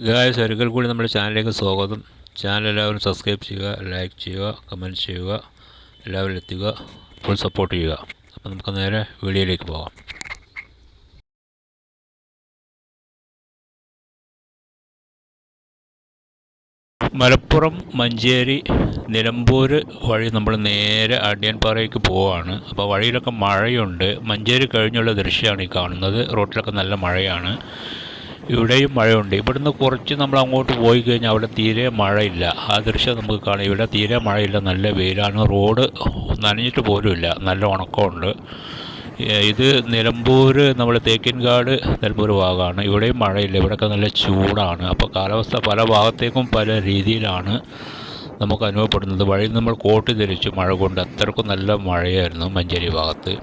Guys ഒരിക്കൽ കൂടി നമ്മുടെ ചാനലിലേക്ക് സ്വാഗതം. ചാനൽ എല്ലാവരും സബ്സ്ക്രൈബ് ചെയ്യുക ലൈക്ക് ചെയ്യുക കമന്റ് ചെയ്യുക എല്ലാവരും എത്തുക ഫുൾ സപ്പോർട്ട് ചെയ്യുക. അപ്പോൾ നമുക്ക് നേരെ വീഡിയോയിലേക്ക് പോകാം. മലപ്പുറം മഞ്ചേരി നിലമ്പൂർ വഴി നമ്മൾ നേരെ അടിയൻപാറയ്ക്ക് പോവാണ്. അപ്പോൾ വഴിയിലൊക്കെ മഴയുണ്ട്. മഞ്ചേരി കഴിഞ്ഞുള്ള ദൃശ്യമാണ് ഈ കാണുന്നത്. റോട്ടിലൊക്കെ നല്ല മഴയാണ്. ഇവിടെയും മഴയുണ്ട്. ഇവിടുന്ന് കുറച്ച് നമ്മൾ അങ്ങോട്ട് പോയി കഴിഞ്ഞാൽ അവിടെ തീരെ മഴയില്ല. ആ ദൃശ്യം നമുക്ക് കാണാം. ഇവിടെ തീരെ മഴയില്ല. നല്ല വെയിലാണ്. റോഡ് നനഞ്ഞിട്ട് പോലുമില്ല. നല്ല ഉണക്കമുണ്ട്. ഇത് നിലമ്പൂർ നമ്മൾ തേക്കിൻകാട് നിലമ്പൂർ ഭാഗമാണ്. ഇവിടെയും മഴയില്ല. ഇവിടെയൊക്കെ നല്ല ചൂടാണ്. അപ്പോൾ കാലാവസ്ഥ പല ഭാഗത്തേക്കും പല രീതിയിലാണ് നമുക്ക് അനുഭവപ്പെടുന്നത്. വഴി നമ്മൾ കോട്ട് ധരിച്ചു മഴ കൊണ്ട് അത്രക്കും നല്ല മഴയായിരുന്നു മഞ്ചേരി ഭാഗത്ത്.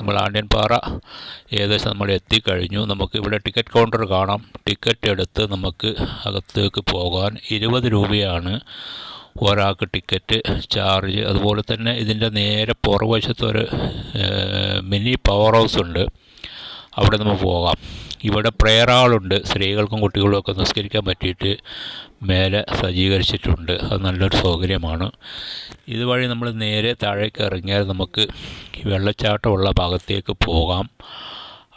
നമ്മൾ ആണ്യൻപാറ ഏകദേശം നമ്മൾ എത്തിക്കഴിഞ്ഞു. നമുക്ക് ഇവിടെ ടിക്കറ്റ് കൗണ്ടർ കാണാം. ടിക്കറ്റ് എടുത്ത് നമുക്ക് അകത്തേക്ക് പോകാൻ ഇരുപത് രൂപയാണ് ഒരാൾക്ക് ടിക്കറ്റ് ചാർജ്. അതുപോലെ തന്നെ ഇതിന്റെ നേരെ പുറവശത്തൊരു മിനി പവർ ഹൗസ് ഉണ്ട്. അവിടെ നമുക്ക് പോകാം. ഇവിടെ പ്രെയർ ഹാളുണ്ട് സ്ത്രീകൾക്കും കുട്ടികൾക്കും ഒക്കെ നിസ്കരിക്കാൻ പറ്റിയിട്ട് മേലെ സജ്ജീകരിച്ചിട്ടുണ്ട്. അത് നല്ലൊരു സൗകര്യമാണ്. ഇതുവഴി നമ്മൾ നേരെ താഴേക്ക് ഇറങ്ങിയാൽ നമുക്ക് വെള്ളച്ചാട്ടമുള്ള ഭാഗത്തേക്ക് പോകാം.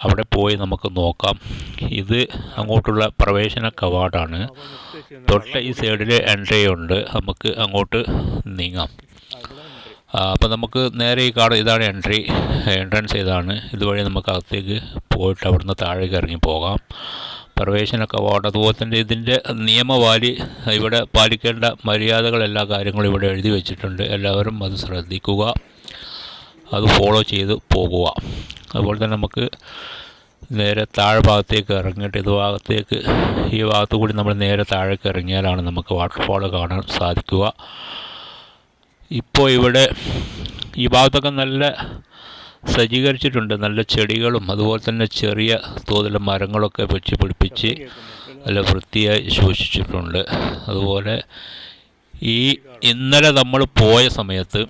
അവിടെ പോയി നമുക്ക് നോക്കാം. ഇത് അങ്ങോട്ടുള്ള പ്രവേശന കവാടാണ്. തൊട്ട ഈ സൈഡിൽ എൻട്രി ഉണ്ട് നമുക്ക് അങ്ങോട്ട് നീങ്ങാം. അപ്പോൾ നമുക്ക് നേരെ ഈ കാട് ഇതാണ് എൻട്രി. എൻട്രൻസ് ഇതാണ്. ഇതുവഴി നമുക്ക് അകത്തേക്ക് പോയിട്ട് അവിടുന്ന് താഴേക്ക് ഇറങ്ങി പോകാം. പ്രവേശന കവാടം അതുപോലെ തന്നെ ഇതിന്റെ നിയമവാലി ഇവിടെ പാലിക്കേണ്ട മര്യാദകൾ എല്ലാ കാര്യങ്ങളും ഇവിടെ എഴുതി വെച്ചിട്ടുണ്ട്. എല്ലാവരും അത് ശ്രദ്ധിക്കുക. അത് ഫോളോ ചെയ്ത് പോകുക. അതുപോലെ തന്നെ നമുക്ക് നേരെ താഴെ ഭാഗത്തേക്ക് ഇറങ്ങിയിട്ട് ഇത് ഭാഗത്തേക്ക് ഈ ഭാഗത്തു കൂടി നമ്മൾ നേരെ താഴേക്ക് ഇറങ്ങിയാലാണ് നമുക്ക് വാട്ടർഫാൾ കാണാൻ സാധിക്കുക. ഇപ്പോൾ ഇവിടെ ഈ ഭാഗത്തൊക്കെ നല്ല സജ്ജീകരിച്ചിട്ടുണ്ട്. നല്ല ചെടികളും അതുപോലെ തന്നെ ചെറിയ തോതിലെ മരങ്ങളൊക്കെ വെച്ച് പിടിപ്പിച്ച് നല്ല വൃത്തിയായി സൂക്ഷിച്ചിട്ടുണ്ട്. അതുപോലെ ഈ ഇന്നലെ നമ്മൾ പോയ സമയത്ത്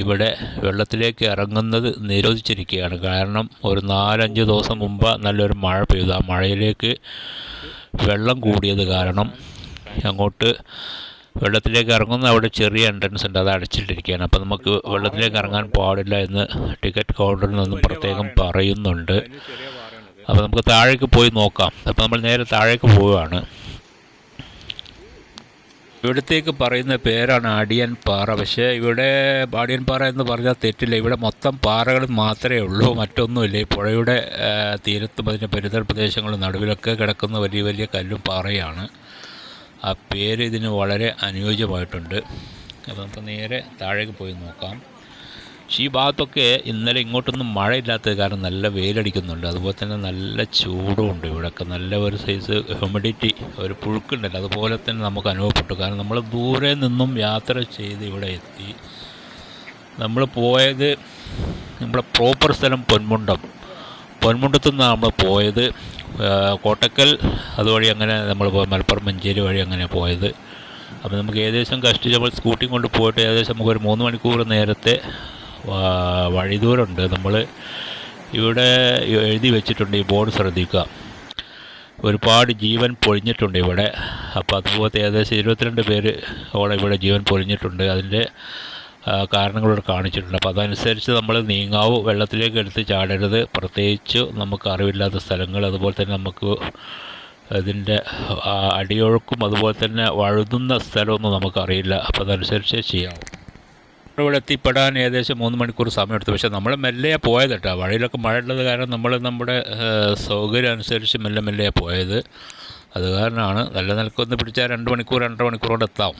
ഇവിടെ വെള്ളത്തിലേക്ക് ഇറങ്ങുന്നത് നിരോധിച്ചിരിക്കുകയാണ്. കാരണം ഒരു നാലഞ്ച് ദിവസം മുമ്പ് നല്ലൊരു മഴ പെയ്തു. ആ മഴയിലേക്ക് വെള്ളം കൂടിയത് കാരണം അങ്ങോട്ട് വെള്ളത്തിലേക്ക് ഇറങ്ങുന്ന അവിടെ ചെറിയ എൻട്രൻസ് ഉണ്ട്. അത് അടച്ചിട്ടിരിക്കുകയാണ്. അപ്പോൾ നമുക്ക് വെള്ളത്തിലേക്ക് ഇറങ്ങാൻ പാടില്ല എന്ന് ടിക്കറ്റ് കൗണ്ടറിൽ നിന്നും പ്രത്യേകം പറയുന്നുണ്ട്. അപ്പോൾ നമുക്ക് താഴേക്ക് പോയി നോക്കാം. അപ്പോൾ നമ്മൾ നേരെ താഴേക്ക് പോവുകയാണ്. ഇവിടത്തേക്ക് പറയുന്ന പേരാണ് അടിയൻ പാറ. പക്ഷേ ഇവിടെ അടിയൻ പാറ എന്ന് പറഞ്ഞാൽ തെറ്റില്ല. ഇവിടെ മൊത്തം പാറകൾ മാത്രമേ ഉള്ളൂ. മറ്റൊന്നുമില്ല. ഈ പുഴയുടെ തീരത്തും അതിന്റെ പരിതൽ പ്രദേശങ്ങളും നടുവിലൊക്കെ കിടക്കുന്ന വലിയ വലിയ കല്ലും പാറയാണ്. ആ പേര് ഇതിന് വളരെ അനുയോജ്യമായിട്ടുണ്ട്. അപ്പോൾ നമുക്ക് നേരെ താഴേക്ക് പോയി നോക്കാം. പക്ഷേ ഈ ഭാഗത്തൊക്കെ ഇന്നലെ ഇങ്ങോട്ടൊന്നും മഴയില്ലാത്തത് കാരണം നല്ല വെയിലടിക്കുന്നുണ്ട്. അതുപോലെ തന്നെ നല്ല ചൂടുമുണ്ട് ഇവിടെയൊക്കെ നല്ല ഒരു സൈസ് ഹ്യൂമിഡിറ്റി ഒരു പുഴുക്കുണ്ടല്ലോ. അതുപോലെ തന്നെ നമുക്ക് അനുഭവപ്പെട്ടു. കാരണം നമ്മൾ ദൂരെ നിന്നും യാത്ര ചെയ്ത് ഇവിടെ എത്തി. നമ്മൾ പോയത് നമ്മുടെ പ്രോപ്പർ സ്ഥലം പൊന്മുണ്ടം. പൊന്മുണ്ടത്തു നിന്നാണ് നമ്മൾ പോയത്. കോട്ടക്കൽ അതുവഴി അങ്ങനെ നമ്മൾ മലപ്പുറം മഞ്ചേരി വഴി അങ്ങനെ പോയത്. അപ്പോൾ നമുക്ക് ഏകദേശം കഷ്ടിച്ച് നമ്മൾ സ്കൂട്ടി കൊണ്ട് പോയിട്ട് ഏകദേശം നമുക്കൊരു മൂന്ന് മണിക്കൂർ നേരത്തെ വഴി ദൂരമുണ്ട് നമ്മൾ ഇവിടെ എഴുതി വെച്ചിട്ടുണ്ട് ഈ ബോർഡ് ശ്രദ്ധിക്കുക. ഒരുപാട് ജീവൻ പൊഴിഞ്ഞിട്ടുണ്ട് ഇവിടെ. അപ്പോൾ അതുപോലത്തെ ഏകദേശം ഇരുപത്തിരണ്ട് പേര് ഓടെ ഇവിടെ ജീവൻ പൊഴിഞ്ഞിട്ടുണ്ട്. അതിന്റെ ആ, കാരണങ്ങളിവിടെ കാണിച്ചിട്ടുണ്ട്. അപ്പോൾ അതനുസരിച്ച് നമ്മൾ നീങ്ങാവൂ വെള്ളത്തിലേക്ക് എടുത്ത് ചാടരുത്. പ്രത്യേകിച്ച് നമുക്ക് അറിവില്ലാത്ത സ്ഥലങ്ങൾ അതുപോലെ തന്നെ നമുക്ക് ഇതിന്റെ അടിയൊഴുക്കും അതുപോലെ തന്നെ വഴുതുന്ന സ്ഥലമൊന്നും നമുക്കറിയില്ല. അപ്പോൾ അതനുസരിച്ച് ചെയ്യാം ഇവിടെ എത്തിപ്പെടാൻ ഏകദേശം മൂന്ന് മണിക്കൂർ സമയമെടുത്തു. പക്ഷേ നമ്മൾ മെല്ലെ പോയത് കേട്ടോ. വഴിയിലൊക്കെ മഴ ഉള്ളത് കാരണം നമ്മൾ നമ്മുടെ സൗകര്യം അനുസരിച്ച് മെല്ലെ മെല്ലെ പോയത്. അത് കാരണമാണ് നല്ല നിലക്കൊന്ന് പിടിച്ചാൽ രണ്ട് മണിക്കൂർ രണ്ടര മണിക്കൂർ കൊണ്ട് എത്താം.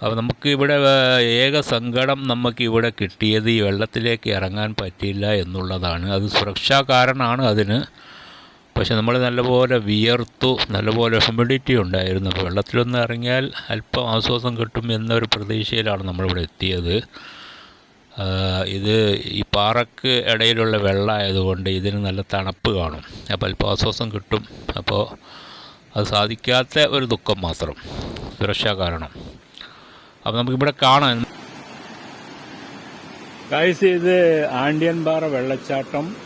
അപ്പോൾ നമുക്ക് ഇവിടെ ഏഹ്, ഏക സങ്കടം നമുക്ക് ഇവിടെ കിട്ടിയത് ഈ വെള്ളത്തിലേക്ക് ഇറങ്ങാൻ പറ്റിയില്ല എന്നുള്ളതാണ്. അത് സുരക്ഷാ കാരണമാണ് അതിന്. പക്ഷെ നമ്മൾ നല്ലപോലെ വിയർത്തു നല്ലപോലെ ഹ്യൂമിഡിറ്റി ഉണ്ടായിരുന്നു. അപ്പോൾ വെള്ളത്തിലൊന്ന് ഇറങ്ങിയാൽ അല്പം ആശ്വാസം കിട്ടും എന്നൊരു പ്രതീക്ഷയിലാണ് നമ്മളിവിടെ എത്തിയത്. ഇത് ഈ പാറക്ക് ഇടയിലുള്ള വെള്ളമായതുകൊണ്ട് ഇതിന് നല്ല തണുപ്പ് കാണും. അപ്പോൾ അല്പം ആശ്വാസം കിട്ടും. അപ്പോൾ അത് സാധിക്കാത്ത ഒരു ദുഃഖം മാത്രം. സുരക്ഷാ കാരണം. അപ്പോൾ നമുക്കിവിടെ കാണാം. ഗൈസ് ഇത് ആണ്ടിയൻപാറ വെള്ളച്ചാട്ടം.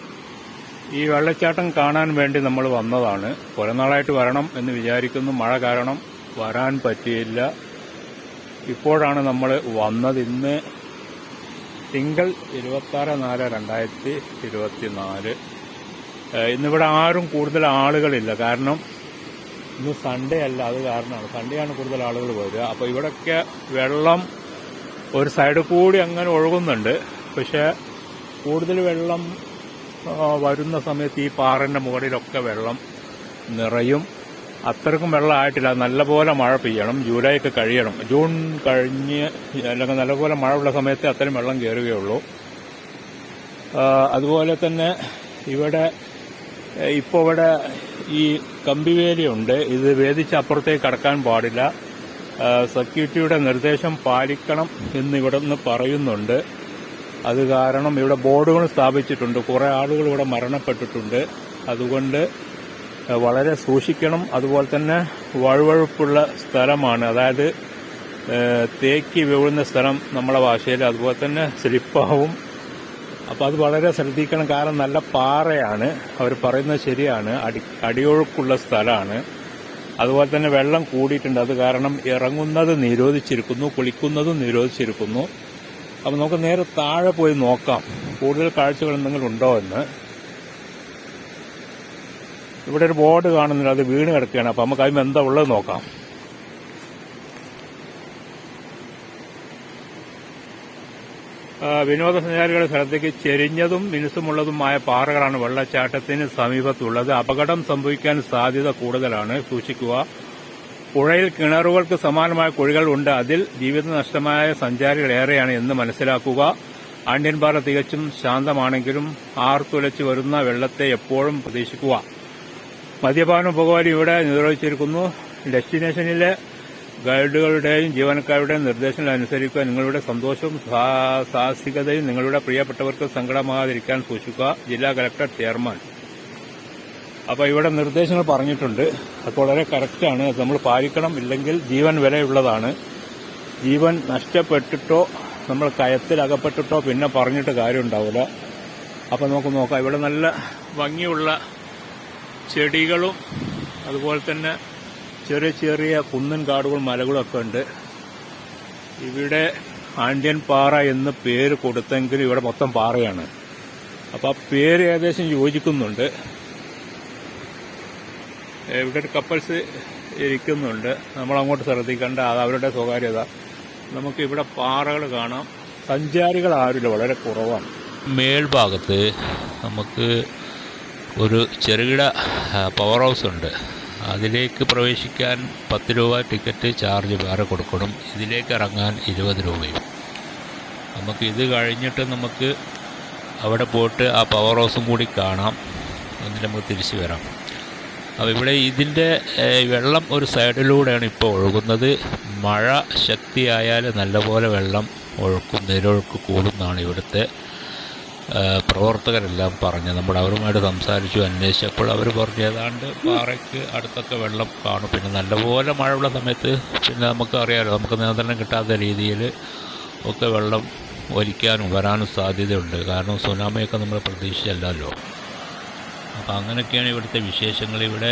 ഈ വെള്ളച്ചാട്ടം കാണാൻ വേണ്ടി നമ്മൾ വന്നതാണ്. കുറെ നാളായിട്ട് വരണം എന്ന് വിചാരിക്കുന്നു. മഴ കാരണം വരാൻ പറ്റിയില്ല. ഇപ്പോഴാണ് നമ്മൾ വന്നത് ഇന്ന് തിങ്കൾ ഇരുപത്താറ് നാല് രണ്ടായിരത്തി ഇരുപത്തി നാല് ഇന്നിവിടെ ആരും കൂടുതൽ ആളുകളില്ല. കാരണം ഇന്ന് സൺഡേ അല്ല അത് കാരണമാണ്. സൺഡേ ആണ് കൂടുതൽ ആളുകൾ പോയത്. അപ്പോൾ ഇവിടെയൊക്കെ വെള്ളം ഒരു സൈഡ് കൂടി അങ്ങനെ ഒഴുകുന്നുണ്ട്. പക്ഷേ കൂടുതൽ വെള്ളം വരുന്ന സമയത്ത് ഈ പാറന്റെ മുകളിലൊക്കെ വെള്ളം നിറയും. അത്രക്കും വെള്ളമായിട്ടില്ല നല്ലപോലെ മഴ പെയ്യണം. ജൂലൈ ഒക്കെ കഴിയണം. ജൂൺ കഴിഞ്ഞ് അല്ലെങ്കിൽ നല്ലപോലെ മഴ ഉള്ള സമയത്ത് അത്രയും വെള്ളം കയറുകയുള്ളൂ. അതുപോലെ തന്നെ ഇവിടെ ഇപ്പോൾ ഇവിടെ ഈ കമ്പിവേലിയുണ്ട്. ഇത് വേദിച്ച് അപ്പുറത്തേക്ക് കടക്കാൻ പാടില്ല. സെക്യൂരിറ്റിയുടെ നിർദ്ദേശം പാലിക്കണം എന്ന് ഇവിടെ നിന്ന് പറയുന്നുണ്ട്. അത് കാരണം ഇവിടെ ബോർഡുകൾ സ്ഥാപിച്ചിട്ടുണ്ട്. കുറെ ആളുകൾ ഇവിടെ മരണപ്പെട്ടിട്ടുണ്ട്. അതുകൊണ്ട് വളരെ സൂക്ഷിക്കണം. അതുപോലെ തന്നെ വഴുവഴുപ്പുള്ള സ്ഥലമാണ്. അതായത് തേക്കി വീഴുന്ന സ്ഥലം നമ്മുടെ ഭാഷയിൽ. അതുപോലെ തന്നെ സ്ലിപ്പാവും. അപ്പോൾ അത് വളരെ ശ്രദ്ധിക്കണം. കാരണം നല്ല പാറയാണ്. അവർ പറയുന്നത് ശരിയാണ്. അടി അടിയൊഴുക്കുള്ള സ്ഥലമാണ്. അതുപോലെ തന്നെ വെള്ളം കൂടിയിട്ടുണ്ട്. അത് കാരണം ഇറങ്ങുന്നത് നിരോധിച്ചിരിക്കുന്നു കുളിക്കുന്നതും നിരോധിച്ചിരിക്കുന്നു. അപ്പം നമുക്ക് നേരെ താഴെ പോയി നോക്കാം. കൂടുതൽ കാഴ്ചകൾ എന്തെങ്കിലും ഉണ്ടോ എന്ന്. ഇവിടെ ഒരു ബോർഡ് കാണുന്നില്ല അത് വീണ് കിടക്കുകയാണ്. അപ്പം നമുക്ക് അതിന് എന്താ ഉള്ളത് നോക്കാം. വിനോദസഞ്ചാരികളുടെ ശ്രദ്ധയ്ക്ക് ചെരിഞ്ഞതും മിനുസമുള്ളതുമായ പാറകളാണ് വെള്ളച്ചാട്ടത്തിന് സമീപത്തുള്ളത്. അപകടം സംഭവിക്കാൻ സാധ്യത കൂടുതലാണ്. സൂക്ഷിക്കുക. പുഴയിൽ കിണറുകൾക്ക് സമാനമായ കുഴികൾ ഉണ്ട്. അതിൽ ജീവിത നഷ്ടമായ സഞ്ചാരികൾ ഏറെയാണ് എന്ന് മനസ്സിലാക്കുക. ആണ്ടിൻപാറ തികച്ചും ശാന്തമാണെങ്കിലും ആർത്തുലച്ചു വരുന്ന വെള്ളത്തെ എപ്പോഴും പ്രതീക്ഷിക്കുക. മദ്യപാനം പുകവലി ഇവിടെ നിർവഹിച്ചിരിക്കുന്നു ഡെസ്റ്റിനേഷനിലെ ഗൈഡുകളുടെയും ജീവനക്കാരുടെയും നിർദ്ദേശങ്ങൾ അനുസരിക്കുക നിങ്ങളുടെ സന്തോഷവും സാഹസികതയും നിങ്ങളുടെ പ്രിയപ്പെട്ടവർക്ക് സങ്കടമാകാതിരിക്കാൻ സൂക്ഷിക്കുക ജില്ലാ കലക്ടർ ചെയർമാൻ. അപ്പോൾ ഇവിടെ നിർദ്ദേശങ്ങൾ പറഞ്ഞിട്ടുണ്ട്. അത് വളരെ കറക്റ്റാണ് നമ്മൾ പാലിക്കണം. ഇല്ലെങ്കിൽ ജീവൻ വിലയുള്ളതാണ്. ജീവൻ നഷ്ടപ്പെട്ടിട്ടോ നമ്മൾ കയത്തിൽ അകപ്പെട്ടിട്ടോ പിന്നെ പറഞ്ഞിട്ട് കാര്യം ഉണ്ടാവില്ല അപ്പോൾ നമുക്ക് നോക്കാം. ഇവിടെ നല്ല ഭംഗിയുള്ള ചെടികളും അതുപോലെ തന്നെ ചെറിയ ചെറിയ കുന്നൻ കാടുകളും മലകളും ഒക്കെ ഉണ്ട്. ഇവിടെ ആണ്ടിയൻ പാറ എന്ന് പേര് കൊടുത്തെങ്കിലും ഇവിടെ മൊത്തം പാറയാണ്. അപ്പോൾ ആ പേര് ഏകദേശം യോജിക്കുന്നുണ്ട്. ഇവിടെ ഒരു കപ്പിൾസ് ഇരിക്കുന്നുണ്ട്. നമ്മൾ അങ്ങോട്ട് ശ്രദ്ധിക്കേണ്ട അത് അവരുടെ സ്വകാര്യത. നമുക്ക് ഇവിടെ പാറകൾ കാണാം. സഞ്ചാരികൾ ആരുമില്ല വളരെ കുറവാണ്. മേൽഭാഗത്ത് നമുക്ക് ഒരു ചെറുകിട പവർ ഹൗസ് ഉണ്ട്. അതിലേക്ക് പ്രവേശിക്കാൻ പത്ത് രൂപ ടിക്കറ്റ് ചാർജ് വേറെ കൊടുക്കണം. ഇതിലേക്ക് ഇറങ്ങാൻ ഇരുപത് രൂപയും. നമുക്ക് ഇത് കഴിഞ്ഞിട്ട് നമുക്ക് അവിടെ പോയിട്ട് ആ പവർ ഹൗസും കൂടി കാണാം. എന്നിട്ട് നമുക്ക് തിരിച്ചു വരാം. അപ്പോൾ ഇവിടെ ഇതിന്റെ വെള്ളം ഒരു സൈഡിലൂടെയാണ് ഇപ്പോൾ ഒഴുകുന്നത്. മഴ ശക്തിയായാൽ നല്ലപോലെ വെള്ളം ഒഴുക്കും നിരൊഴുക്ക് കൂടുന്നതാണ് ഇവിടുത്തെ പ്രവർത്തകരെല്ലാം പറഞ്ഞു. നമ്മൾ അവരുമായിട്ട് സംസാരിച്ചു അന്വേഷിച്ചപ്പോൾ അവർ പറഞ്ഞു ഏതാണ്ട് പാറയ്ക്ക് അടുത്തൊക്കെ വെള്ളം കാണും. പിന്നെ നല്ലപോലെ മഴയുള്ള സമയത്ത് പിന്നെ നമുക്ക് അറിയാമല്ലോ നമുക്ക് നിയന്ത്രണം കിട്ടാത്ത രീതിയിൽ ഒക്കെ വെള്ളം ഒലിക്കാനും വരാനും സാധ്യതയുണ്ട്. കാരണം സുനാമിയൊക്കെ നമ്മൾ പ്രതീക്ഷിച്ചല്ലോ അപ്പോൾ അങ്ങനെയൊക്കെയാണ് ഇവിടുത്തെ വിശേഷങ്ങൾ. ഇവിടെ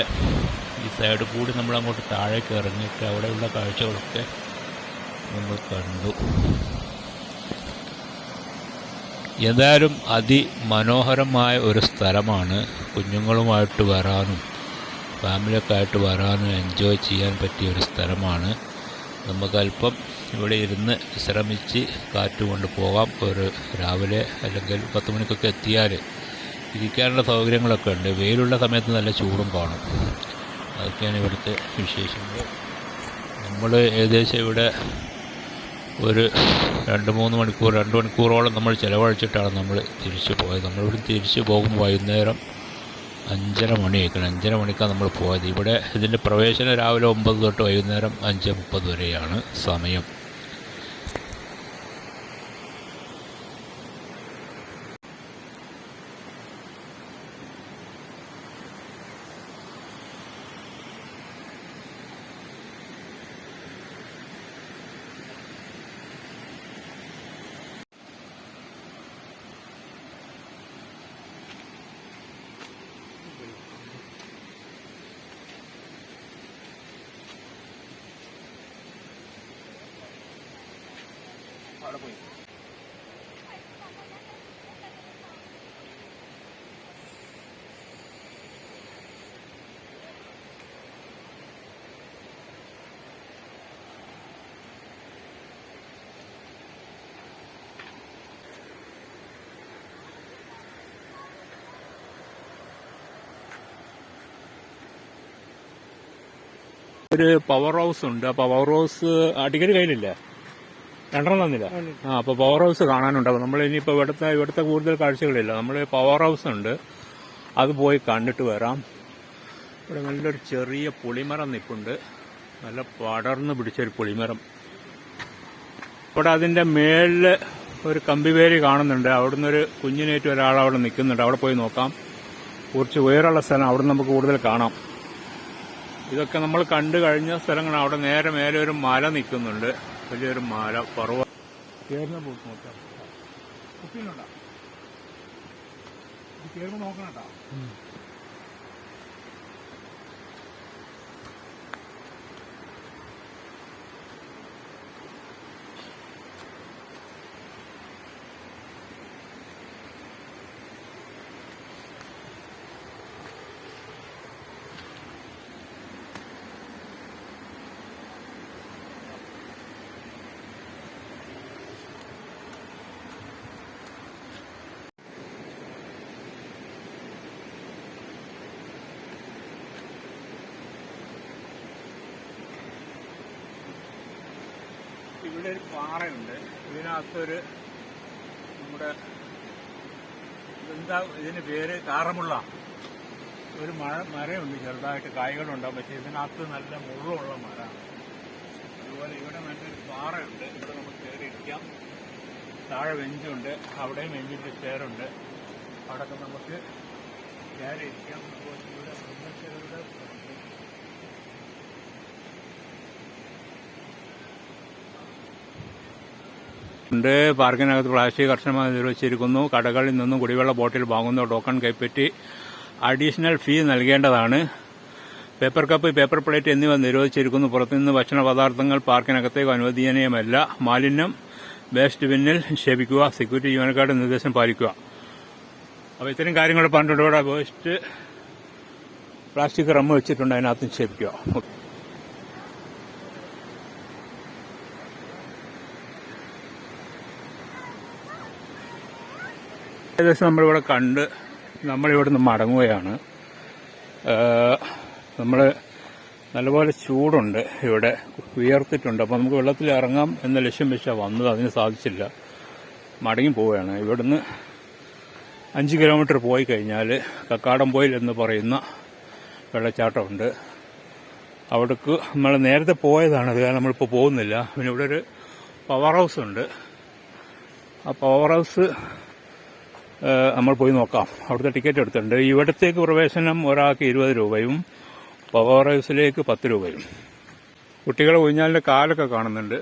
ഈ സൈഡ് കൂടി നമ്മൾ അങ്ങോട്ട് താഴേക്ക് ഇറങ്ങിയിട്ട് അവിടെയുള്ള കാഴ്ചകളൊക്കെ നമ്മൾ കണ്ടു. എന്തായാലും അതിമനോഹരമായ ഒരു സ്ഥലമാണ് കുഞ്ഞുങ്ങളുമായിട്ട് വരാനും ഫാമിലിയൊക്കെ ആയിട്ട് വരാനും എൻജോയ് ചെയ്യാൻ പറ്റിയ ഒരു സ്ഥലമാണ്. നമുക്ക് അല്പം ഇവിടെ ഇരുന്ന് വിശ്രമിച്ച് കാറ്റ് കൊണ്ട് പോകാം. ഒരു രാവിലെ അല്ലെങ്കിൽ പത്ത് മണിക്കൊക്കെ എത്തിയാൽ ഇരിക്കാനുള്ള സൗകര്യങ്ങളൊക്കെ ഉണ്ട്. വെയിലുള്ള സമയത്ത് നല്ല ചൂടും കാണും. അതൊക്കെയാണ് ഇവിടുത്തെ വിശേഷങ്ങൾ. നമ്മൾ ഏകദേശം ഇവിടെ ഒരു രണ്ട് മൂന്ന് മണിക്കൂർ രണ്ട് മണിക്കൂറോളം നമ്മൾ ചിലവഴിച്ചിട്ടാണ് നമ്മൾ തിരിച്ചു പോയത്. നമ്മളിവിടെ തിരിച്ചു പോകും വൈകുന്നേരം അഞ്ചര മണിയായിരിക്കണം. അഞ്ചര മണിക്കാണ് നമ്മൾ പോയത്. ഇവിടെ ഇതിന്റെ പ്രവേശനം രാവിലെ ഒമ്പത് തൊട്ട് വൈകുന്നേരം അഞ്ച് മുപ്പത് വരെയാണ് സമയം. അവിടെ പോയി. ഒരു പവർ ഹൗസ് ഉണ്ട്. ആ പവർ ഹൗസ് ആ ടിക്കറ്റ് കയ്യിലില്ലേ? രണ്ടെണ്ണം തന്നില്ല. ആ അപ്പൊ പവർ ഹൗസ് കാണാനുണ്ട് അപ്പൊ നമ്മൾ ഇനിയിപ്പോ ഇവിടുത്തെ ഇവിടുത്തെ കൂടുതൽ കാഴ്ചകളില്ല. നമ്മൾ പവർ ഹൗസ് ഉണ്ട്. അത് പോയി കണ്ടിട്ട് വരാം. ഇവിടെ നല്ലൊരു ചെറിയ പുളിമരം നിപ്പുണ്ട് നല്ല പടർന്ന് പിടിച്ചൊരു പുളിമരം. ഇവിടെ അതിന്റെ മേളിൽ ഒരു കമ്പിവേലി കാണുന്നുണ്ട്. അവിടുന്ന് ഒരു കുഞ്ഞിനേറ്റ് ഒരാൾ അവിടെ നിൽക്കുന്നുണ്ട്. അവിടെ പോയി നോക്കാം. കുറച്ച് ഉയരമുള്ള സ്ഥലം അവിടെ നമുക്ക് കൂടുതൽ കാണാം. ഇതൊക്കെ നമ്മൾ കണ്ടു കഴിഞ്ഞ സ്ഥലങ്ങളാണ്. അവിടെ നേരെ മേലെ ഒരു മല നിൽക്കുന്നുണ്ട്. വലിയൊരു മല പറവ കയറുന്ന പോക്ക് നോക്കാം. കുപ്പിയിലുണ്ടോ ഇത് കയറുമ്പോൾ നോക്കണം കേട്ടോ. ഇവിടെ ഒരു പാറയുണ്ട്. ഇതിനകത്തൊരു നമ്മുടെ എന്താ ഇതിന് പേര്? കാറമുള്ള ഒരു മഴ മരമുണ്ട് ചെറുതായിട്ട്. കായ്കളുണ്ടാവും പക്ഷെ ഇതിനകത്ത് നല്ല മുള്ളുള്ള മരമാണ്. അതുപോലെ ഇവിടെ നല്ലൊരു പാറയുണ്ട്. ഇവിടെ നമുക്ക് കയറി ഇരിക്കാം. താഴെ വെഞ്ചുണ്ട് അവിടെയും വെഞ്ചിന്റെ ചെയറുണ്ട്. അവിടെയൊക്കെ നമുക്ക് കയറി ഇരിക്കാം. അതുപോലെ ഇവിടെ മൃഗച്ചെറുകളുടെ ഉണ്ട്. പാർക്കിനകത്ത് പ്ലാസ്റ്റിക് കർശനമായി നിർവഹിച്ചിരിക്കുന്നു. കടകളിൽ നിന്നും കുടിവെള്ള ബോട്ടിൽ വാങ്ങുന്ന ടോക്കൺ കൈപ്പറ്റി അഡീഷണൽ ഫീ നൽകേണ്ടതാണ്. പേപ്പർ കപ്പ് പേപ്പർ പ്ലേറ്റ് എന്നിവ നിരോധിച്ചിരിക്കുന്നു. പുറത്തുനിന്ന് ഭക്ഷണ പദാർത്ഥങ്ങൾ പാർക്കിനകത്തേക്ക് അനുവദനീയമല്ല. മാലിന്യം വേസ്റ്റ് ബിന്നിൽ നിക്ഷേപിക്കുക സെക്യൂരിറ്റി ജീവനക്കാരുടെ നിർദ്ദേശം പാലിക്കുക. അപ്പോൾ ഇത്തരം കാര്യങ്ങൾ ഇവിടെ വേസ്റ്റ് പ്ലാസ്റ്റിക് റമ്മ് വെച്ചിട്ടുണ്ട്. അതിനകത്ത് നിക്ഷേപിക്കുക. ഏകദേശം നമ്മളിവിടെ കണ്ട് നമ്മളിവിടുന്ന് മടങ്ങുകയാണ്. നമ്മൾ നല്ലപോലെ ചൂടുണ്ട് ഇവിടെ ഉയർത്തിട്ടുണ്ട് അപ്പോൾ നമുക്ക് വെള്ളത്തിൽ ഇറങ്ങാം എന്ന ലക്ഷ്യം വെച്ചാൽ വന്നത്. അതിന് സാധിച്ചില്ല. മടങ്ങി പോവുകയാണ്. ഇവിടുന്ന് അഞ്ച് കിലോമീറ്റർ പോയി കഴിഞ്ഞാൽ കക്കാടം കക്കാടംപോയിൽ എന്ന് പറയുന്ന വെള്ളച്ചാട്ടമുണ്ട്. അവിടേക്ക് നമ്മൾ നേരത്തെ പോയതാണ്. അത് കാരണം നമ്മളിപ്പോൾ പോകുന്നില്ല. പിന്നെ ഇവിടെ ഒരു പവർ ഹൗസ് ഉണ്ട്. ആ പവർ ഹൗസ് നമ്മൾ പോയി നോക്കാം. അവിടുത്തെ ടിക്കറ്റ് എടുത്തിട്ടുണ്ട്. ഇവിടത്തേക്ക് പ്രവേശനം ഒരാൾക്ക് ഇരുപത് രൂപയും പവർ ഹൗസിലേക്ക് പത്ത് രൂപയും. കുട്ടികളെ ഊഞ്ഞാലിന്റെ കാലൊക്കെ കാണുന്നുണ്ട്.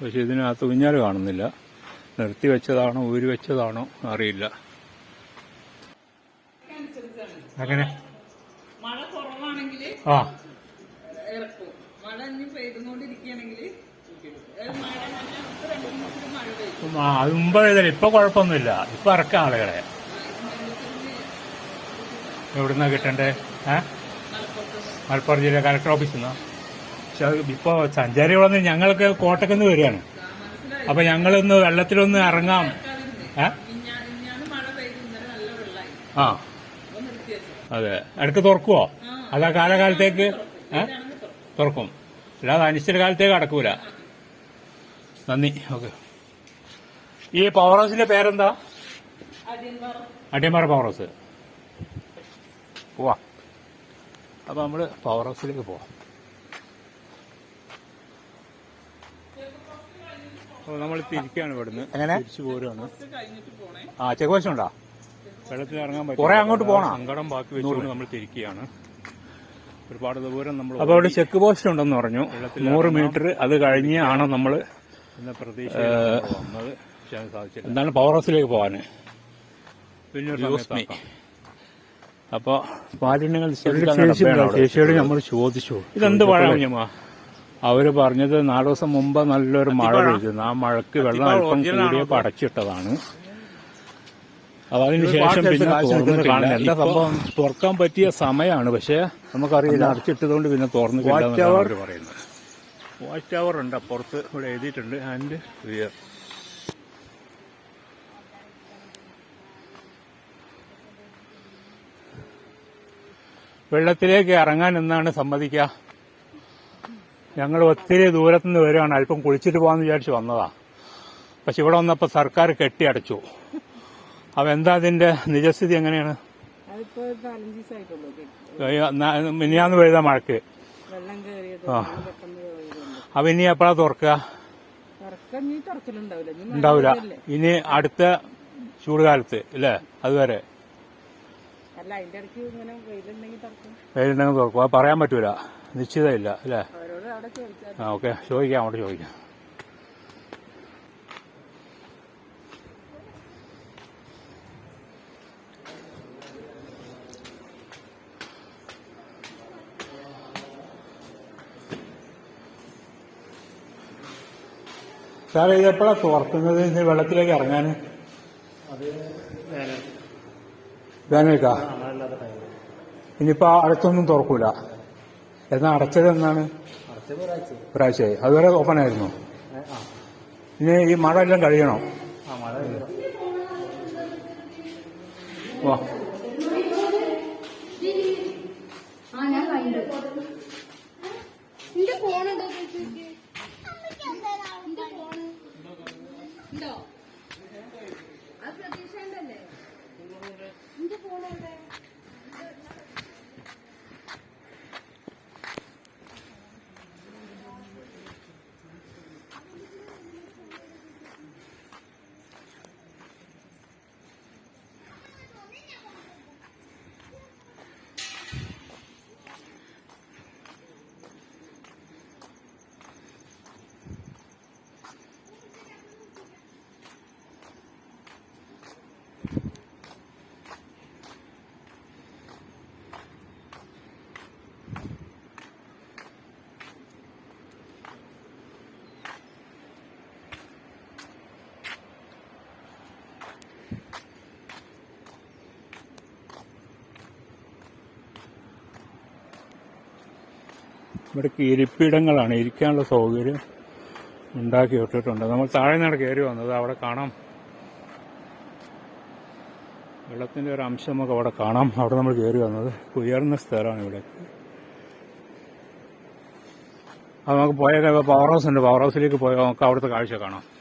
പക്ഷെ ഇതിനകത്ത് ഊഞ്ഞാൽ കാണുന്നില്ല. നിർത്തി വെച്ചതാണോ ഊരി വെച്ചതാണോ അറിയില്ല. അങ്ങനെ മഴ കുറവാണെങ്കിൽ ആ. ഇറക്കും. മഴ ഇനി പെയ്തുകൊണ്ടിരിക്കുകയാണെങ്കിൽ മഴ നല്ല ഇപ്പൊ രണ്ട് ദിവസത്തിൽ മഴ പെയ്യും ആ, അത് മുമ്പ് എഴുതല ഇപ്പൊ കുഴപ്പമൊന്നുമില്ല. ഇപ്പൊ ഇറക്കാം ആളുകളെ. എവിടുന്നാ കിട്ടണ്ടേ? ഏ? മലപ്പുറം ജില്ല കളക്ടർ ഓഫീസിൽ നിന്നോ? പക്ഷെ അത് ഇപ്പൊ സഞ്ചാരികളൊന്ന് ഞങ്ങൾക്ക് കോട്ടക്കുന്ന് വരികയാണ്. അപ്പൊ ഞങ്ങളൊന്ന് വെള്ളത്തിലൊന്ന് ഇറങ്ങാം. ഏ? ആ. അതെ. ഇടയ്ക്ക് തുറക്കുവോ? അതാ കാലകാലത്തേക്ക്? തുറക്കും. അല്ലാതെ അനിശ്ചിതകാലത്തേക്ക് അടക്കൂല. നന്ദി. ഓക്കെ. ഈ പവർ ഹൗസിന്റെ പേരെന്താ? അടിയന്മാർ. പവർ ഹൗസ് പോവാ. അപ്പൊ നമ്മൾ പവർ ഹൗസിലേക്ക് പോവാം. നമ്മൾ തിരിക്കാണ് ഇവിടുന്ന്. തിരിച്ചു പോരാണ് കഴിഞ്ഞിട്ട് പോണേ. ആ ചെക്ക് പോസ്റ്റ് ഉണ്ടോ? വെള്ളത്തിൽ ഇറങ്ങാൻ പറ്റും കുറെ അങ്ങോട്ട് പോകണം സങ്കടം ബാക്കി വെച്ചുകൊണ്ട് നമ്മൾ തിരിക്കുകയാണ്. ഒരുപാട് ദൂരം നമ്മൾ അപ്പൊ അവിടെ ചെക്ക് പോസ്റ്റ് ഉണ്ടെന്ന് പറഞ്ഞു. നൂറ് മീറ്റർ അത് കഴിഞ്ഞ് ആണ് നമ്മൾ പ്രതീക്ഷ വന്നത്. അത് സാധിച്ചില്ല. എന്താണ് പവർ ഹൗസിലേക്ക് പോവാന് പിന്നെ അപ്പൊ മാലിന്യങ്ങൾ ചേച്ചിയോട് നമ്മൾ ചോദിച്ചു. ഇതെന്ത് പഴം ഞമ്മ അവർ പറഞ്ഞത് നാല് ദിവസം മുമ്പ് നല്ലൊരു മഴ പെയ്തിരുന്നു ആ മഴക്ക് വെള്ളം അല്പം കൂടിയപ്പോൾ അടച്ചിട്ടതാണ് അപ്പൊ അതിനുശേഷം പിന്നെ തുറന്നിട്ടില്ല. എല്ലാ സംഭവം? തുറക്കാൻ പറ്റിയ സമയമാണ്. പക്ഷേ നമുക്കറിയില്ല. അടച്ചിട്ടതുകൊണ്ട് പിന്നെ തുറന്നിട്ടില്ല പറയുന്നത്. വാച്ച് ടവർ ഉണ്ട്. അപ്പുറത്ത് ഇവിടെ എഴുതിയിട്ടുണ്ട്. ആൻഡ് റിയർ വെള്ളത്തിലേക്ക് ഇറങ്ങാൻ എന്നാണ് സമ്മതിക്കുക. ഞങ്ങൾ ഒത്തിരി ദൂരത്തുനിന്ന് വരികയാണ്. അല്പം കുളിച്ചിട്ട് പോകാമെന്ന് വിചാരിച്ച് വന്നതാ. പക്ഷെ ഇവിടെ വന്നപ്പോൾ സർക്കാർ കെട്ടിയടച്ചു. അപ്പൊ എന്താ അതിന്റെ നിജസ്ഥിതി എങ്ങനെയാണ്? മിനിയാന്ന് പെയ്ത മഴക്ക്. അപ്പൊ ഇനി എപ്പോഴാ തുറക്കുക? ഉണ്ടാവില്ല. ഇനി അടുത്ത ചൂടുകാലത്ത് അല്ലേ? അതുവരെ. അല്ല അതിന്റെ ഇടയ്ക്ക് ഇങ്ങനെ വെയിലുണ്ടെങ്കിൽ തുറക്കും. വെയിലുണ്ടെങ്കിൽ തുറക്കും. അത് പറയാൻ പറ്റൂല. നിശ്ചിതമില്ല അല്ലേ? അവരോട് അവിടെ ചോദിച്ചാൽ ആ ഓക്കെ. ചോദിക്കാം അങ്ങോട്ട് ചോദിക്കാം. സാറേ ഇത് എപ്പോഴാണ് തുറക്കുന്നത്? വെള്ളത്തിലേക്ക് ഇറങ്ങാൻ? വേനൽക്കാ ഇനിയിപ്പോ അടുത്തൊന്നും തുറക്കൂല. എന്നാ അടച്ചത് എന്നാണ്? ഒരാഴ്ചയായി. അതുവരെ ഓപ്പൺ ആയിരുന്നു. ഇനി ഈ മഴ എല്ലാം കഴിയണോ? വാ. ഇവിടേക്ക് ഇരിപ്പിടങ്ങളാണ് ഇരിക്കാനുള്ള സൗകര്യം ഉണ്ടാക്കി വിട്ടിട്ടുണ്ട്. നമ്മൾ താഴെ നിന്നാണ് കയറി വന്നത്. അവിടെ കാണാം. വെള്ളത്തിന്റെ ഒരു അംശം നമുക്ക് അവിടെ കാണാം. അവിടെ നമ്മൾ കയറി വന്നത്. ഉയർന്ന സ്ഥലമാണ് ഇവിടെ. അത് നമുക്ക് പോയ പവർ ഹൗസ് ഉണ്ട്. പവർ ഹൗസിലേക്ക് പോയാൽ നമുക്ക് അവിടുത്തെ കാഴ്ച കാണാം.